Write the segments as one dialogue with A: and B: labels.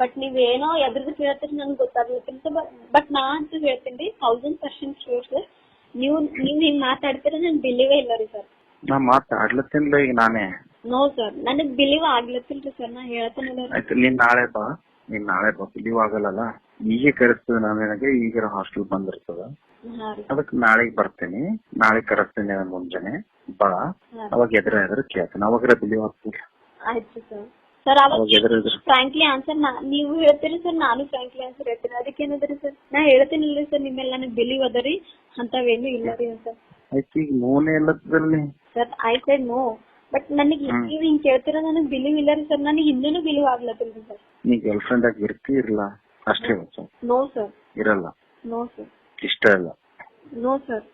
A: But ಏನೋ ಎದ್ರದ್ದು ಕೇಳ್ತೀರಿ ನನ್ಗೆ ಗೊತ್ತಾಗ್ಲತ್ತಿಲ್ಲ ಬಟ್ ನಾ ಅಂತೂ ಹೇಳ್ತೀನಿ ರೀ ತೌಸಂಡ್ ಪರ್ಸೆಂಟ್ ಶೂರ್ ಸರ್ ನೀವು ನೀವ್ ಹಿಂಗ್ ಮಾತಾಡ್ತೀರ ನನ್ ಬಿಲೀವೇ ಇಲ್ಲ ರೀ ಸರ್
B: ನಾ ಮಾತಾಡ್ಲತ್ತಿನ್ಲ ಈಗ ನಾನೇ.
A: ನೋ ಸರ್ ನನಗ್ ಬಿಲೀವ್ ಆಗ್ಲತ್ತಿಲ್ರಿ ಸರ್ ನಾ ಹೇಳ್ತೇನಲ್ಲ
B: ಆಯ್ತು ನೀನ್ ನಾಳೆ ಬಾ ನೀನ್ ನಾಳೆ ಬಾ ಲೀವ್ ಆಗಲ್ಲಲ್ಲ? ಈಗ ಕರೆಸ್ತದೆ ನಾನು ನಿನಗೆ ಈಗ ಹಾಸ್ಟೆಲ್ ಬಂದಿರ್ತದ. ಅದಕ್ಕೆ ನಾಳೆಗ್ ಬರ್ತೇನೆ ನಾಳೆ ಕರೆಸ್ತೇನೆ ನಾನು ಮುಂಜಾನೆ. ಬಾ. ಅವಾಗ ಎದ್ರ ಎದುರು ಕೇಳ್ತೇನೆ ಅವಾಗ ಬಿಲೀವ್ ಆಗ್ತಿಲ್ಲ
A: ಆಯ್ತು ಸರ್ ಸರ್ ಅವಾಗ ಫ್ರಾಂಕ್ಲಿ ಆನ್ಸರ್ ನೀವು ಹೇಳ್ತೀರಿ ಸರ್ ನಾನು ಫ್ರಾಂಕ್ಲಿ ಆನ್ಸರ್ ಹೇಳ್ತೀನಿ. ಅದಕ್ಕೆ ಏನದ್ರಿ ಸರ್ ನಾ ಹೇಳ್ತೀನಿಲ್ರಿ ಸರ್ ನಿಮ್ಮೆಲ್ಲ ನನಗೆ ಬಿಲೀವ್ ಅದರಿ. ಅಂತವೇನು ಇಲ್ಲ ರೀ ಸರ್
B: ಆಯ್ತು ಈಗ ನೋನೇ
A: sir I said no but ನನಗೆ. ನೀವು ಹಿಂಗ್ ಕೇಳ್ತೀರ ನನಗೆ ಬಿಲೀವ್ ಇಲ್ಲ ರೀ ಸರ್ ನನಗೆ ಇನ್ನೂ ಬಿಲೀವ್ ಆಗ್ಲತ್ತಿಲ್ರಿ ಸರ್
B: ನೀ ಗರ್ಲ್ ಫ್ರೆಂಡ್ ಆಗಿ ಇರ್ತಿ ಇರಲ್ಲ ಅಷ್ಟೇ ಸರ್
A: ನೋ ಸರ್
B: ಇರಲ್ಲ.
A: ನೋ ಸರ್
B: ಇಷ್ಟ ಇಲ್ಲ.
A: ನೋ ಸರ್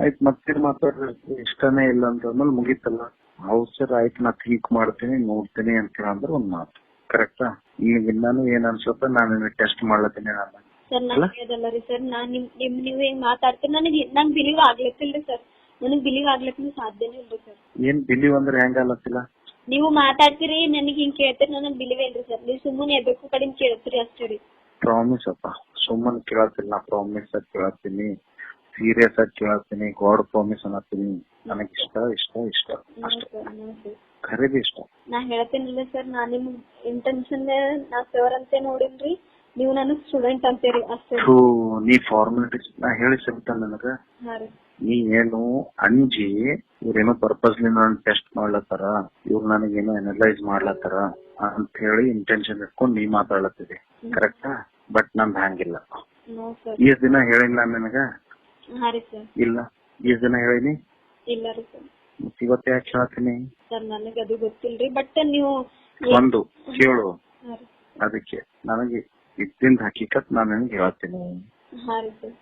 B: ಆಯ್ತು ಮತ್ತೆ ಮಾತಾಡ್ರಿ ಇಷ್ಟನೇ ಇಲ್ಲ ಅಂತ ಅಂದ್ಮೇಲೆ ಮುಗೀತಲ್ಲ. ಹೌದ್ ಸರ್ ಆಯ್ತು ನಾ ಥಿಂಕ್ ಮಾಡ್ತೀನಿ ನೋಡ್ತೀನಿ ಅಂತ ಅಂದ್ರೆ ಒಂದ್ ಮಾತು. ಕರೆಕ್ಟಾ ಈಗ ನಾನು ಏನ್ ಅನ್ಸುತ್ತೆ ನಾನು ಟೆಸ್ಟ್ ಮಾಡ್ಲತ್ತೀನಿ ನಾನು.
A: ಸರ್ ನಾನು? ರೀ ಸರ್ ನಾನ್ ನಿಮ್ ನಿಮ್ ನೀವು ಹೆಂಗ್ ಮಾತಾಡ್ತೀರಿ? ನನಗೆ ನಂಗ್ ಬಿಲೀವ್ ಆಗ್ಲತ್ತಿಲ್ರಿ ಸರ್ ನನಗ್ ಬಿಲೀವ್ ಆಗ್ಲತ್ತಿನ ಸಾಧ್ಯನೇ ಇಲ್ಲ ಸರ್
B: ಏನ್ ಬಿಲೀವ್ ಅಂದ್ರೆ ಹೆಂಗ ಅಲ್ಲತ್ತಿಲ್ಲ
A: ನೀವು ಮಾತಾಡ್ತೀರಿ ನನಗೆ ಹಿಂಗ್ ಕೇಳ್ತೀರಿ ನನಗ್ ಬಿಲೀವ್ ಇಲ್ರಿ ಸರ್ ನೀವು ಸುಮ್ಮನೆ ಎದಕ್ಕೂ ಕಡಿಮೆ ಕೇಳ್ತೀರಿ ಅಷ್ಟೇ ರೀ.
B: ಪ್ರಾಮಿಸ್ ಅಪ್ಪ. ಸುಮ್ಮನೆ ಕೇಳತ್ತಿಲ್ಲ ನಾ ಪ್ರಾಮಿಸ್ ಕೇಳತ್ತೀನಿ ಸೀರಿಯಸ್ ಆಗಿ ಕೇಳತ್ತೀನಿ ಗಾಡ್ ಪ್ರಾಮಿಸ್ ಅನ್ನತ್ತೀನಿ. ನನಗ್ ಇಷ್ಟ ಇಷ್ಟ ಇಷ್ಟ. ಅಷ್ಟೇ. ಖರೀದಿ ಇಷ್ಟ.
A: ನಾ ಹೇಳ್ತೇನಿಲ್ಲ ಸರ್ ನಾ ನಿಮ್ ಇಂಟೆನ್ಷನ್ ನಾ ಸರ್ ಅಂತ ನೋಡಿನ್ರಿ. ನೀವು ನನಗ್ ಸ್ಟೂಡೆಂಟ್ ಅಂತೀರಿ ಅಷ್ಟೇ.
B: ನೀ ಫಾರ್ಮಾಲಿಟೀಸ್ ನಾ ಹೇಳಿ ಸಿಗುತ್ತ ನನಗ. ನೀ ಏನು ಅಂಜಿ ಇವ್ರೇನೋ ಪರ್ಪಸ್ಲಿ ನಾನು ಟೆಸ್ಟ್ ಮಾಡ್ಲತ್ತಾರ ಇವ್ರು ನನಗೇನೋ ಅನಲೈಸ್ ಮಾಡ್ಲತ್ತಾರ ಅಂತ ಹೇಳಿ ಇಂಟೆನ್ಷನ್ ಇಟ್ಕೊಂಡು ನೀ ಮಾತಾಡ್ಲತ್ತಿದೆ. ಕರೆಕ್ಟಾ ಬಟ್ ನಮ್ದು ಹಂಗಿಲ್ಲ. ಈ ದಿನ ಹೇಳಿಲ್ಲ ನನಗ?
A: ಹಾ ರೀ ಸರ್.
B: ಇಲ್ಲ. ಈಸ್ ಜನ ಹೇಳಿನಿ
A: ಇಲ್ಲ ರೀ ಸರ್.
B: ಇವತ್ತು ಯಾಕೆ ಹೇಳ್ತೀನಿ
A: ಸರ್ ನನಗೆ ಅದು ಗೊತ್ತಿಲ್ರಿ ಬಟ್ ನೀವು
B: ಒಂದು ಕೇಳು. ಅದಕ್ಕೆ ನನಗೆ ಇದ್ದಿಂದ ಹಕೀಕತ್ ನಾನು ನಿನಗೆ ಹೇಳ್ತೀನಿ.
A: ಹಾ ರೀ ಸರ್.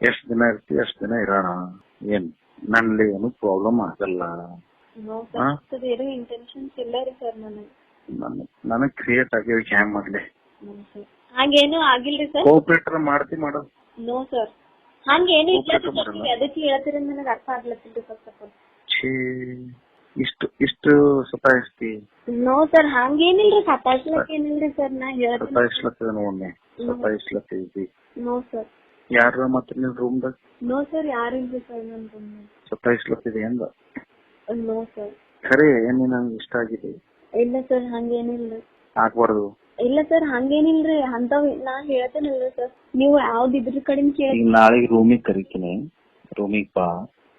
B: ಎಷ್ಟ್ ದಿನ ಇರ್ತಿ ಎಷ್ಟ್ ದಿನ ಇರೋಣ ಏನ್ ನನ್ನಲ್ಲಿ ಏನು ಪ್ರಾಬ್ಲಮ್ ಆಗಲ್ಲ.
A: ಇಂಟೆನ್ಷನ್ಸ್ ಇಲ್ಲ ರೀ ಸರ್ ನನಗೆ.
B: ನನ್ ನನಗ್ ಕ್ರಿಯೇಟ್ ಆಗಿ ಹ್ಯಾಂಗ್ ಮಾಡ್ಲಿ?
A: ಹಂಗೇನು ಆಗಿಲ್ರಿ ಸರ್?
B: ಕೋಪರೇಟರ್ ಮಾಡ್ತಿ ಮಾಡೋದು.
A: ನೋ ಸರ್ ಹಂಗೇನು ಇಲ್ಲ
B: ಮಾಡಲ್ಲ.
A: ನೀವು ನನಗೆ ಅರ್ಥ ಆಲ್
B: ಛೀ ಇಷ್ಟು ಇಷ್ಟು ಸತಾಯಿಸ್ತಿ.
A: ನೋ ಸರ್ ಹಂಗೇನಿಲ್ರಿ ಸತಾಯಿಸ್ಲಕ್ ಏನಿಲ್ರಿ ಸರ್ ನಾ ಹೇಳ್ತೀನಿ
B: ಸತಾಯಿಸ್ಲತ್ತದ ನೋಡ್ನೆ ಸತಾಯಿಸ್ಲತ್ತಿದ್ದಿ
A: ನೋ ಸರ್
B: ಯಾರ ಮತ್ತೆ ನಿನ್ ರೂಮ್ದಾಗ
A: ನೋ ಸರ್ ಯಾರಿಲ್ರಿ ಸರ್ ನನ್ ರೂಮ್
B: ಸತಾಯಿಸ್ಲತ್ತಿದೆ ಎಂದ
A: ನೋ ಸರ್
B: ಖರೆ ಏನ್ ನಂಗೆ ಇಷ್ಟ ಆಗಿದೆ?
A: ಇಲ್ಲ ಸರ್ ಹಂಗೇನಿಲ್ಲ.
B: ಆಗ್ಬಾರ್ದು.
A: ಇಲ್ಲ ಸರ್ ಹಂಗೇನಿಲ್ರಿ. ಅಂತವ್ ನಾ ಹೇಳ್ತೇನಲ್ರಿ ಸರ್ ನೀವು ಯಾವ್ದ್ ಇದ್ರ ಕಡಿಂದ ಕೇಳಿ.
B: ಈಗ ನಾಳೆಗೆ ರೂಮಿಗೆ ಕರಿತೀನಿ. ರೂಮಿಗೆ ಬಾ.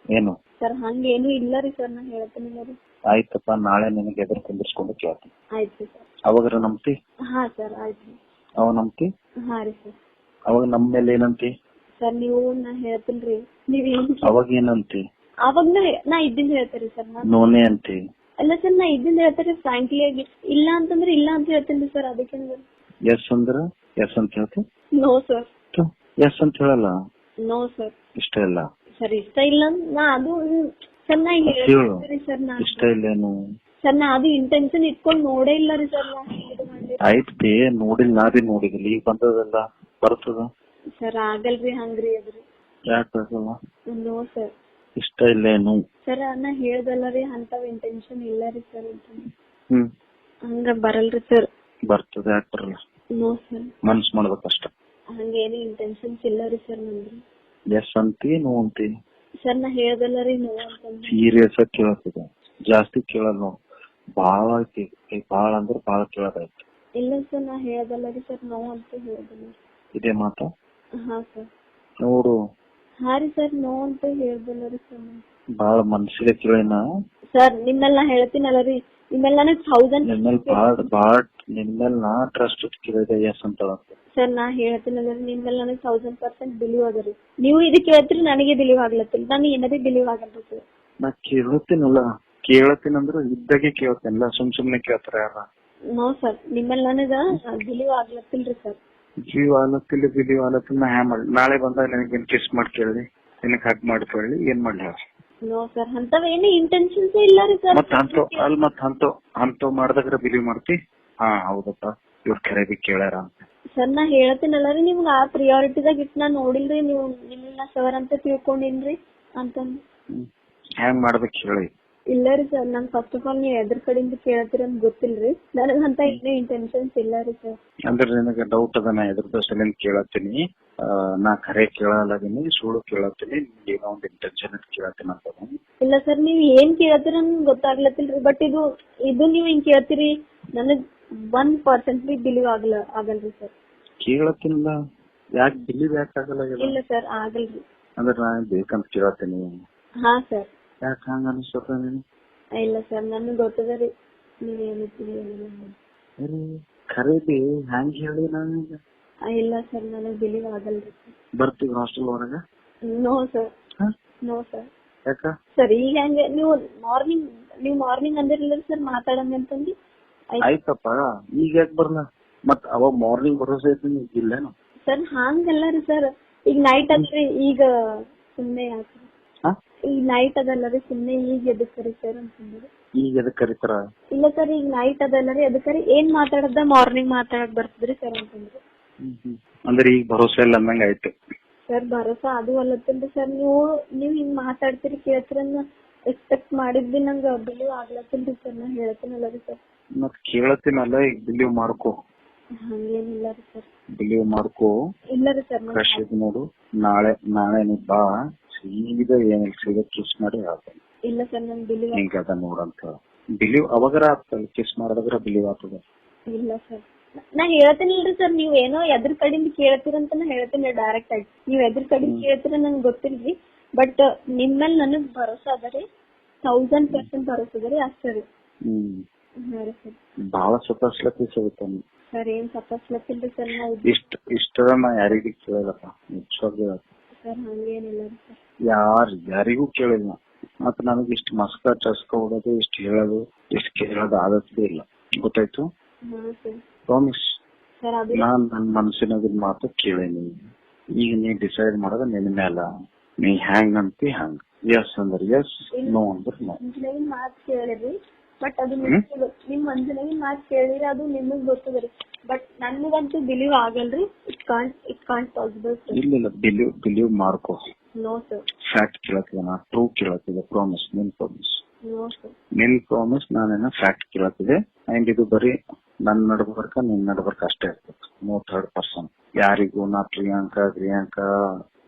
B: ಏನು?
A: ಸರ್ ಹಂಗೇನು ಇಲ್ಲ ರೀ ಸರ್ ನಾ ಹೇಳ್ತೇನಿಲ್ಲ ರೀ
B: ಆಯ್ತಪ್ಪ ನಾಳೆ ನಿನಗೆ ಎದುರು ಕುಂದಿರ್ಸ್ಕೊಂಡು ಕೇಳ್ತೀನಿ.
A: ಆಯ್ತು ಸರ್
B: ಅವಾಗ ನಂಬ್ತಿ?
A: ಹಾ ಸರ್ ಆಯ್ತು.
B: ಅವ ನಂಬ್ತಿ?
A: ಹಾ ರೀ ಸರ್
B: ಅವಾಗ ನಮ್ಮ ಮೇಲೆ ಏನಂತಿ?
A: ಸರ್ ನೀವು ನಾ ಹೇಳ್ತೀನಿ ನೀವ್ ಏನ್
B: ಅವಾಗ ಏನಂತಿ?
A: ಅವಾಗ ನಾ ನಾ ಇದ್ದಿದ್ ಹೇಳ್ತೀರಿ ಸರ್ ನಾ
B: ನೋನೆ ಅಂತಿ.
A: ಅಲ್ಲ ಸರ್ ನಾ ಇದ್ದಿದ್ ಹೇಳ್ತಾರೆ ಫ್ರಾಂಕ್ಲಿ ಆಗಿ. ಇಲ್ಲ ಅಂತಂದ್ರೆ ಇಲ್ಲ ಅಂತ ಹೇಳ್ತೀನಿ ಸರ್ ಅದಕ್ಕೆ
B: ಎಸ್ ಅಂದ್ರ? ಎಸ್ ಅಂತ ಹೇಳ್ತಿ?
A: ನೋ ಸರ್
B: ಎಸ್ ಅಂತ ಹೇಳಲ್ಲ?
A: ನೋ ಸರ್
B: ಇಷ್ಟ ಇಲ್ಲ?
A: ಸರ್ ಇಷ್ಟ ಇಲ್ಲ ಅಂದ್- ನಾ ಅದು ಸರ್ ನಾ
B: ಹೇಳು
A: ಸರ್ ನಾ
B: ಇಷ್ಟ ಇಲ್ಲೇನು?
A: ಸರ್ ನಾ ಅದು ಇಂಟೆನ್ಷನ್ ಇಟ್ಕೊಂಡ್ ನೋಡೇ ಇಲ್ಲ ರೀ ಸರ್ ನಾ ಇದು
B: ಬೇ ನೋಡಿಲ್ಲ ನಾ ಬಿ ನೋಡಿದಿಲ್ಲ. ಈಗ ಬಂದದಲ್ಲ ಬರ್ತದ?
A: ಸರ್ ಆಗಲ್ರಿ ಹಂಗ್ರಿ ಅದ್ರಿ.
B: ಯಾಕೆ
A: ನೋ ಸರ್
B: ಇಷ್ಟ ಇಲ್ಲೇನು
A: ಸರ್ ಅನ್ನ ಹೇಳ್ದಲ್ಲ ರೀ ಅಂತವ್ ಇಂಟೆನ್ಷನ್ ಇಲ್ಲ ರೀ ಸರ್
B: ಹ್ಮ್.
A: ಹಂಗ ಬರಲ್ರಿ ಸರ್.
B: ಬರ್ತದೆ ಯಾಕೆ ಬರಲ್ಲ?
A: No sir.
B: ಮನ್ಸ್ ಮಾಡ್ಬೇಕಷ್ಟ
A: ಹಂಗೇನು ಇಂಟೆನ್ಷನ್ಸ್ ಇಲ್ಲ ರೀ ಸರ್ ನಂದ್ರಿ
B: ಎಸ್ ಅಂತಿ ನೋ ಅಂತಿ?
A: ಸರ್ ನಾ ಹೇಳ್ದಲ್ಲ ರೀ ನೋ ಅಂತಂದ್ರೆ
B: ಸೀರಿಯಸ್ ಆಗಿ ಕೇಳತ್ತಿದೆ ಜಾಸ್ತಿ ಕೇಳಲ್ಲ ನೋ ಬಾಳ ಐತಿ. ಈ ಬಾಳ ಅಂದ್ರ ಬಾಳ ಕೇಳೋದಾಯ್ತು
A: ಇಲ್ಲ ಸರ್ ನಾ ಹೇಳ್ದಲ್ಲ ರೀ ಸರ್ ನೋ ಅಂತ ಹೇಳ್ದಲ್ಲ.
B: ಇದೇ ಮಾತಾ?
A: ಹಾ ಸರ್.
B: ನೋಡು.
A: ಹಾ ರೀ ಸರ್ ನೋ ಅಂತ ಹೇಳ್ದಲ್ಲ ರೀ ಸರ್.
B: ಬಾಳ ಮನ್ಸಿಗೆ ಕೇಳಿನ
A: ಸರ್ ನಿಮ್ಮೆಲ್ಲ ಹೇಳ್ತೀನಲ್ಲ ರೀ ನಿಮ್ಮೆಲ್ಲ ನನಗ್ ಥೌಸಂಡ್
B: ನಿನ್ಮೇಲ್ ಬಾಳ ಬಾಳ ನಿನ್ಮೇಲ್ ನಾ ಟ್ರಸ್ಟ್ ಕೇಳಿದೆ ಎಸ್ ಅಂತ
A: ಸರ್ ನಾ ಹೇಳ್ತೀನಲ್ಲ ರೀ ನಿಮ್ಮೆಲ್ಲ ನನಗ್ ಥೌಸಂಡ್ ಪರ್ಸೆಂಟ್ ಬಿಲೀವ್ ಅದ ರೀ. ನೀವು ಇದಕ್ಕೆ ಹೇಳ್ತೀರಿ ನನಗೆ ಬಿಲೀವ್ ಆಗ್ಲತ್ತಿಲ್ಲ. ನನಗೆ ಏನದೇ ಬಿಲೀವ್ ಆಗಲ್ಲ ಸರ್.
B: ನಾ ಕೇಳತ್ತೀನಲ್ಲ ಕೇಳತ್ತೀನಂದ್ರ ಇದ್ದಾಗೆ ಕೇಳ್ತೇನಲ್ಲ ಸುಮ್ ಸುಮ್ನೆ ಕೇಳ್ತಾರ ಯಾರ?
A: ನೋ ಸರ್ ನಿಮ್ಮೆಲ್ಲ ನನಗ ಬಿಲೀವ್ ಆಗ್ಲತ್ತಿಲ್ರಿ ಸರ್.
B: ಜೀವ ಇಲ್ಲಿ ಬಿಲಿ ಆಲತ್ತಿಲ್ಲ ನಾ ಹ್ಯಾ ಮಾಡಿ ನಾಳೆ ಬಂದಾಗ ನನಗೆ ಕಿಸ್ ಮಾಡಿ ಕೇಳಿ ನಿನಗ್ ಹಗ್ ಮಾಡಿ ಕೇಳಿ ಏನ್ ಮಾಡ್ಲಿ ಅವ್ರು?
A: ನೋ ಸರ್ ಅಂತವ್ ಏನು ಇಂಟೆನ್ಷನ್ಸ್ ಇಲ್ಲ ರೀ ಸರ್
B: ಮತ್ತ ಅಂತೋ ಅಲ್ ಮತ್ ಅಂತೋ ಅಂತೋ ಮಾಡ್ದಾಗ್ರ ಬಿಲೀವ್ ಮಾಡ್ತಿ? ಹಾ ಹೌದಪ್ಪ. ಇವ್ರ ಖರೀದಿ ಕೇಳ್ಯಾರ ಅಂತ.
A: ಸರ್ ನಾ ಹೇಳ್ತೀನಲ್ಲ ರೀ ನಿಮ್ಗೆ ಆ ಪ್ರಿಯಾರಿಟಿದಾಗ ಇಟ್ಟು ನಾ ನೋಡಿಲ್ರಿ ನೀವು ನಿಮ್ಮನ್ನ ಸರ್ ಅಂತ ತಿಳ್ಕೊಂಡಿನ್ರಿ
B: ಅಂತ. ಹ್ಯಾಂಗ್ ಮಾಡ್ಬೇಕು ಹೇಳಿ.
A: ಇಲ್ಲ ರೀ ಸರ್. ನಾನ್ ಫಸ್ಟ್ ಆಫ್ ಆಲ್ ನೀವ್ ಎದ್ರ ಕಡೆಯಿಂದ ಕೇಳತ್ತೀರ ಅಂತ ಗೊತ್ತಿಲ್ರಿ. ನನಗಂತ ಏನೂ ಇಂಟೆನ್ಷನ್ಸ್ ಇಲ್ಲ ರೀ ಸರ್.
B: ಅಂದ್ರೆ ನಿನಗೆ ಡೌಟ್ ಅದ ನಾ ಎದ್ರ ಸಲಿಂದ ಕೇಳತ್ತೀನಿ. ಆ, ನಾ ಖರೆ ಕೇಳಲಾಗಿನಿ ಸುಳ್ಳು ಕೇಳತ್ತೀನಿ. ಏನೋ ಒಂದು ಇಂಟೆನ್ಷನ್ ಕೇಳತ್ತೀನಿ ಅಂತ
A: ಇಲ್ಲ ಸರ್ ನೀವ್ ಏನ್ ಕೇಳತ್ತೀರ ಅಂತ ಗೊತ್ತಾಗ್ಲತ್ತಿಲ್ರಿ. ಬಟ್ ಇದು ಇದು ನೀವ್ ಹಿಂಗ್ ಕೇಳ್ತೀರಿ ನನಗ್ ಒನ್ ಪರ್ಸೆಂಟ್ ಬಿ ಬಿಲೀವ್ ಆಗಲ್ಲ ಆಗಲ್ರಿ ಸರ್.
B: ಕೇಳತ್ತಿಲ್ಲ. ಯಾಕೆ ಬಿಲೀವ್ ಯಾಕೆ ಆಗಲ್ಲ
A: ಇಲ್ಲ ಸರ್ ಆಗಲ್ರಿ.
B: ಅಂದ್ರೆ ನಾ ಬೇಕಂತ ಕೇಳತ್ತೀನಿ.
A: ಹಾ ಸರ್.
B: ಯಾಕೆ ಹಂಗ ಅನಿಸ್ತದ ನೀನು
A: ಇಲ್ಲ ಸರ್ ನನಗ್ ಗೊತ್ತದ ರೀ. ನೀವ್.
B: ಅರೆ, ಖರೀದಿ ಹ್ಯಾಂಗ್ ಹೇಳಿ ನಾನೀಗ
A: ಇಲ್ಲ ಸರ್ ನನಗೆ ಬಿಲೀವ್ ಆಗಲ್ರಿ
B: ಬರ್ತೀವಿ ಹಾಸ್ಟೆಲ್ ಹೊರಗ
A: ನೋ ಸರ್? ನೋ ಸರ್
B: ಯಾಕ?
A: ಸರ್ ಈಗ ಹಂಗೆ ನೀವು ಮಾರ್ನಿಂಗ್ ನೀವು ಮಾರ್ನಿಂಗ್ ಅಂದಿರಲಿಲ್ಲ ಸರ್ ಮಾತಾಡಂಗ ಅಂತಂದು?
B: ಆಯ್ತಪ್ಪ ಈಗ ಯಾಕೆ ಬರ್ಲ? ಮತ್ ಅವಾಗ ಮಾರ್ನಿಂಗ್ ಭರೋಸೆ ಐತಿ ಇಲ್ಲೇನು?
A: ಸರ್ ಹಂಗಲ್ಲ ರೀ ಸರ್ ಈಗ ನೈಟ್ ಅಂದ್ರೆ ಈಗ ಸುಮ್ಮನೆ ಯಾಕೆ? ಈಗ ನೈಟ್ ಅದಲ್ಲ ರೀ ಸುಮ್ನೆ ಈಗ ಎದಕ್ ಕರೀತಾರ ಸರ್ ಅಂತಂದ್ರೆ
B: ಈಗ ಎದಕ್ ಕರಿತಾರ?
A: ಇಲ್ಲ ಸರ್ ಈಗ ನೈಟ್ ಅದಲ್ಲರಿ ಅದಕ್ಕರಿ ಅದಕ್ಕೆ ಏನ್ ಮಾತಾಡದ ಮಾರ್ನಿಂಗ್ ಮಾತಾಡಕ್ ಬರ್ತದ್ರಿ ಸರ್ ಅಂತಂದ್ರೆ?
B: ಅಂದ್ರೆ ಈಗ ಭರೋಸೆ ಇಲ್ಲ ಅಂದಂಗ ಆಯ್ತು.
A: ಸರ್ ಭರೋಸಾ ಅದು ಅಲ್ಲತ್ತನ್ರಿ ಸರ್ ನೀವು ನೀವ್ ಹಿಂಗ್ ಮಾತಾಡ್ತೀರಿ ಕೇಳ್ತೀರನ್ನ ಎಕ್ಸ್ಪೆಕ್ಟ್ ಮಾಡಿದ್ವಿ ನಂಗ ಬಿಲೀವ್ ಆಗ್ಲತ್ತಿಲ್ರಿ ಸರ್ ನಾ ಹೇಳ್ತೀನಲ್ಲ ರೀ ಸರ್
B: ಮತ್ ಕೇಳತ್ತೀನಲ್ಲ ಈಗ ಬಿಲೀವ್ ಮಾಡ್ಕೋ.
A: ಹಂಗೇನಿಲ್ಲ ರೀ ಸರ್
B: ಬಿಲೀವ್ ಮಾಡ್ಕೋ.
A: ಇಲ್ಲ ರೀ ಸರ್
B: ನೋಡು. ನಾಳೆ ನಾಳೆ ನೀ ಬಾ. ಸೀದಾ ಏನಿಲ್ಲ ಸೀದಾ ಕಿಸ್ ಮಾಡಿ ಹೇಳ್ತೇನೆ
A: ಇಲ್ಲ ಸರ್ ನನ್ ಬಿಲೀವ್
B: ಹಿಂಗ ಅದ ನೋಡಂತ. ಬಿಲೀವ್ ಅವಾಗರ ಆಗ್ತದೆ ಕಿಸ್ ಮಾಡಿದ್ರೆ ಬಿಲೀವ್ ಆಗ್ತದೆ.
A: ಇಲ್ಲ ಸರ್ ನಾ ಹೇಳ್ತೀನಿಲ್ರಿ ಸರ್ ನೀವ್ ಏನೋ ಎದ್ರ ಕಡೆಯಿಂದ ಕೇಳ್ತೀರಂತ ನಾ ಹೇಳ್ತೀನಿ ಡೈರೆಕ್ಟ್ ಆಗಿ. ನೀವ್ ಎದ್ರ ಕಡೆಯಿಂದ ಕೇಳ್ತೀರ ನನ್ಗೆ ಗೊತ್ತಿಲ್ರಿ. ಬಟ್ ನಿಮ್ಮಲ್ಲಿ ನನಗ್ ಭರೋಸಾ ಅದ ರೀ. ತೌಸಂಡ್ ಪರ್ಸೆಂಟ್ ಭರೋಸಾ ಅದ ರೀ ಅಷ್ಟೇ ರೀ.
B: ಬಹಳ ಸತಾಸ್ಲತ್ತಿ ಸಿಗುತ್ತೆ
A: ಸರ್ ಏನ್ ತಪ್ಪಿಸ್ಲತ್ತಿಲ್ರಿ ಸರ್ ನಾವು
B: ಇಷ್ಟ ಇಷ್ಟದ ನಾ ಯಾರಿಗೂ ಕೇಳಲ್ಲಪ್ಪ. ನಿಜವಾಗಿ ಹೇಳ್ತೀನಿ.
A: ಸರ್ ಹಂಗೇನಿಲ್ಲ ಸರ್.
B: ಯಾರ್ ಯಾರಿಗೂ ಕೇಳಿಲ್ಲ. ಮತ್ತೆ ನನಗೆ ಇಷ್ಟ ಮಸ್ಕ ಚಸ್ಕ ಹೊಡೋದು ಇಷ್ಟ ಹೇಳೋದು ಇಷ್ಟು ಕೇಳೋದು ಆದತ್ತೇ ಇಲ್ಲ. ಗೊತ್ತಾಯ್ತು?
A: ಹಾ ಸರ್.
B: ಪ್ರಾಮಿಸ್.
A: ಸರ್ ಅದು
B: ನಾನ್ ನನ್ನ ಮನಸ್ಸಿನಾಗಿದ್ ಮಾತು ಕೇಳೇನಿ. ಈಗ ನೀ ಡಿಸೈಡ್ ಮಾಡೋದು ನಿನ್ನ ನೀ ಹ್ಯಾಂಗ್ ಅಂತಿ ಹ್ಯಾಂಗ್ ಎಸ್ ಅಂದ್ರೆ ಎಸ್ ನೋ ಅಂದ್ರೆ ನೋ
A: ಮಂಜುನಾಗಿನ್ ಮಾತ್ ಕೇಳಿದ್ರಿ. ಬಟ್ ಅದು ನಿಮ್ ಮಂಜುನಾಗಿನ್ ಮಾತ್ ಕೇಳಿದ್ರೆ ಅದು ನಿಮಗ್ ಗೊತ್ತದ್ರಿ ಬಟ್ ನನ್ಗಂತೂ ಬಿಲೀವ್ ಆಗಲ್ರಿ. It can't it can't possible
B: ಇಲ್ಲ ಇಲ್ಲ. ಬಿಲೀವ್ ಬಿಲೀವ್ ಮಾಡ್ಕೋ.
A: ನೋ ಸರ್
B: ಫ್ಯಾಕ್ಟ್ ಕೇಳತ್ತಿದೆ ನಾ. ಟ್ರೂ ಕೇಳತ್ತಿದೆ. ಪ್ರಾಮಿಸ್ ನಿನ್ ಪ್ರಾಮಿಸ್ ನಿನ್ ಪ್ರಾಮಿಸ್ ನಾನೇನ ಫ್ಯಾಕ್ಟ್ ಕೇಳತ್ತಿದೆ. ಅಂಡ್ ಇದು ಬರೀ ನನ್ ನಡ್ಬರ್ಕ ನಿನ್ ನಡ್ಬರ್ಕ ಅಷ್ಟೇ ಇರ್ತದೆ. ನೋ ಥರ್ಡ್ ಪರ್ಸನ್ ಯಾರಿಗೂ ನಾ ಪ್ರಿಯಾಂಕಾ ಪ್ರಿಯಾಂಕಾ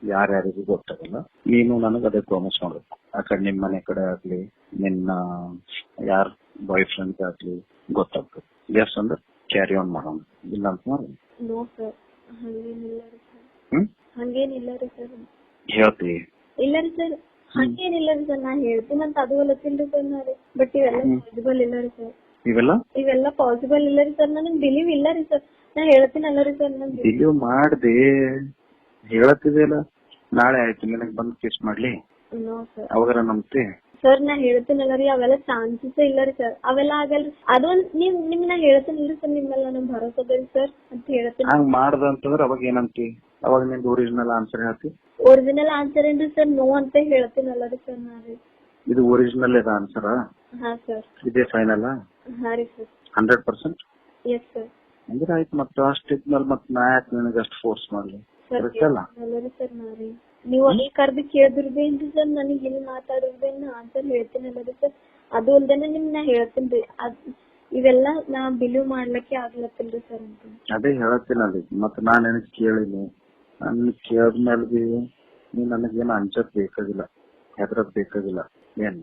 B: ಯಾರ್ಯಾರಿಗೂ ಗೊತ್ತಾಗಲ್ಲ ನೀನು ನನಗ್ ಅದೇ ಪ್ರಾಮಿಸ್ ಮಾಡ್ಬೇಕು ಆ ಕಡೆ ನಿಮ್ ಮನೆ ಕಡೆ ಆಗ್ಲಿ ನಿನ್ನ ಯಾರ್ ಬಾಯ್ ಫ್ರೆಂಡ್ ಆಗ್ಲಿ ಗೊತ್ತಾಗ್ಬೇಕು ಎಸ್ ಅಂದ್ರೆ ಕ್ಯಾರಿ ಆನ್ ಮಾಡೋಣ. ಇಲ್ಲ ಅಂತ ಮಾಡಿ ಹೇಳ್ತಿ.
A: ಇಲ್ಲ ರೀ ಸರ್ ಹಂಗೇನಿಲ್ಲ ರೀ ಸರ್ ನಾ ಹೇಳ್ತೀನಂತ ಅದು ಅಲ್ಲತ್ತಿಲ್ರಿ ಸರ್ ನಾ ಬಟ್ ಇವೆಲ್ಲ ಪಾಸಿಬಲ್ ಇಲ್ಲ ರೀ ಸರ್
B: ಇವೆಲ್ಲ?
A: ಇವೆಲ್ಲ ಪಾಸಿಬಲ್ ಇಲ್ಲ ರೀ ಸರ್ ನನಗ್ ಬಿಲೀವ್ ಇಲ್ಲ ರೀ ಸರ್ ನಾ ಹೇಳ್ತೀನಲ್ಲ ರೀ ಸರ್ ನನ್
B: ಬಿಲೀವ್ ಮಾಡ್ದೆ. ಹೇಳತ್ತಿದೆಯಲ್ಲ ನಾಳೆ ಆಯ್ತು ನಿನಗ್ ಬಂದ್ ಕಿಸ್ ಮಾಡ್ಲಿ?
A: ನೋ ಸರ್
B: ಅವಾಗಾರ ನಂಬ್ತಿ?
A: ಸರ್ ನಾ ಹೇಳ್ತೀನಲ್ಲ ರೀ ಅವೆಲ್ಲ ಚಾನ್ಸಸ್ ಇಲ್ಲ ರೀ ಸರ್ ಅವೆಲ್ಲ ಆಗಲ್ರಿ ಅದೊಂದ್ ನೀವ್ ನಿಮ್ ನಾ ಹೇಳ್ತೀನಿಲ್ರಿ ಸರ್ ನಿಮ್ಮೆಲ್ಲ ನಮ್ ಭರೋಸಾ ಅದ ರೀ ಸರ್ ಅಂತ ಹೇಳ್ತೀನಿ.
B: ಹಂಗ್ ಮಾಡ್ದ ಅಂತಂದ್ರ ಅವಾಗ ಏನಂತಿ ಅವಾಗ ನಿಮ್ ಒರಿಜಿನಲ್ ಆನ್ಸರ್ ಹೇಳ್ತಿ?
A: ಒರಿಜಿನಲ್ ಆನ್ಸರ್ ಏನ್ರಿ ಸರ್ ನೋ ಅಂತ ಹೇಳ್ತೀನಲ್ಲ ರೀ ಸರ್ ನಾ ರೀ.
B: ಇದು ಒರಿಜಿನಲ್ ಇದೆ ಆನ್ಸರ್
A: ಹಾ ಸರ್
B: ಇದೇ ಫೈನಲ್
A: ಹಾ ರೀ sir
B: hundred percent
A: yes sir
B: ಅಂದ್ರೆ ಆಯ್ತು ಮತ್ತೆ ಅಷ್ಟ ಇದ್ಮೇಲೆ ಮತ್ತೆ ನಾ ಯಾಕೆ ನಿನಗೆ ಅಷ್ಟು ಫೋರ್ಸ್ ಮಾಡ್ಲಿ.
A: ಸರ್
B: ಅಲ್ಲ
A: ಸರ್ ರೀ ನೀವು ಅಲ್ಲಿ ಕರ್ದು ಕೇಳಿದ್ರದೇನ್ರಿ ಸರ್ ನನಗೆ ಇಲ್ಲಿ ಮಾತಾಡೋದ್ರೇನ್ ಆನ್ಸರ್ ಹೇಳ್ತೀನಲ್ಲ ರೀ ಸರ್. ಅದು ಅಲ್ದೇನೆ ನಿಮ್ ನಾ ಹೇಳ್ತೀನಿ ಅದ್ ಇವೆಲ್ಲ ನಾ ಬಿಲೀವ್ ಮಾಡ್ಲಿಕ್ಕೆ ಆಗ್ಲತ್ತಿಲ್ರಿ ಸರ್ ಅಂತ.
B: ಅದೇ ಹೇಳತ್ತೀನಲ್ಲಿ ಮತ್ ನಾ ನಿನಗ್ ಕೇಳಿನಿ ನನ್ ಕೇಳಿದ್ಮೇಲೆ ಬಿ ನೀ ನನಗೇನು ಅಂಜಕ್ ಬೇಕಾಗಿಲ್ಲ ಹೆದರದ್ ಬೇಕಾಗಿಲ್ಲ. ಏನ್?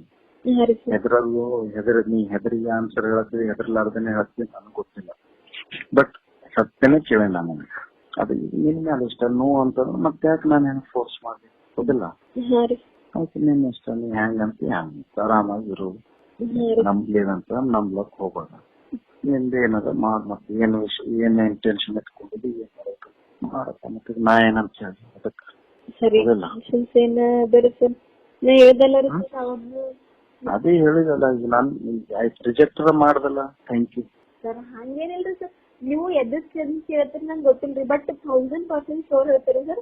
B: ಹೆದರಲ್ಲು ಹೆದರ್ ನೀ ಹೆದರಿಗೆ ಆನ್ಸರ್ ಹೇಳತ್ತೀವಿ ಹೆದರ್ಲಾರ್ದೇನೆ ಹೇಳ್ತೀನಿ ನನಗೆ ಗೊತ್ತಿಲ್ಲ. ಬಟ್ ಸತ್ಯನೇ ಕೇಳಿ ನಾನು ಅದು ನಿನ್ ಮ್ಯಾಲ ಇಷ್ಟ ನೋ ಅಂತಂದ್ರೆ ಮತ್ತೆ ಯಾಕೆ ನಾನು ಹೆಂಗ್ ಫೋರ್ಸ್ ಮಾಡಿ ಹೌದಿಲ್ಲ ಅದಕ್ಕೆ ನಿನ್ ಇಷ್ಟ ನೀ ಹೆಂಗ್ ಅಂತ ಹಂಗ ಆರಾಮಾಗಿರು. ನಂಬ್ಲೇನಂತ ನಂಬ್ಲಕ್ ಹೋಗ್ಬೇಡ. ನಿಂದ ಏನದ ಮಾಡ್ ಮತ್ತೆ ಏನು ವಿಷ- ಏನ್ ಇಂಟೆನ್ಷನ್ ಇಟ್ಕೊಂಡಿದ್ದು ಏನ್ ಮಾಡಬೇಕು ಮಾಡಪ್ಪ ಮತ್ತೆ ನಾ ಏನಂತ ಹೇಳಿ ಅದಕ್ಕೆ.
A: ಸರಿ. ಅದ ಹೇಳ್ದಲ್ಲ
B: ಈಗ ರಿಜೆಕ್ಟ್ ಆಯ್ತು. ರಿಜೆಕ್ಟರ್ ಮಾಡ್ದಲ್ಲ ಥ್ಯಾಂಕ್ ಯು
A: ಸರ್ ಹಂಗೇನಿಲ್ರಿ ಸರ್. ನೀವು ಎದಕ್ ಕೇಳ್ತೀರಿ ನಂಗೆ ಗೊತ್ತಿಲ್ರಿ ಬಟ್ ಥೌಸಂಡ್ ಪರ್ಸೆಂಟ್ ಶೋರ್ ಹೇಳ್ತೀರಿ ಸರ್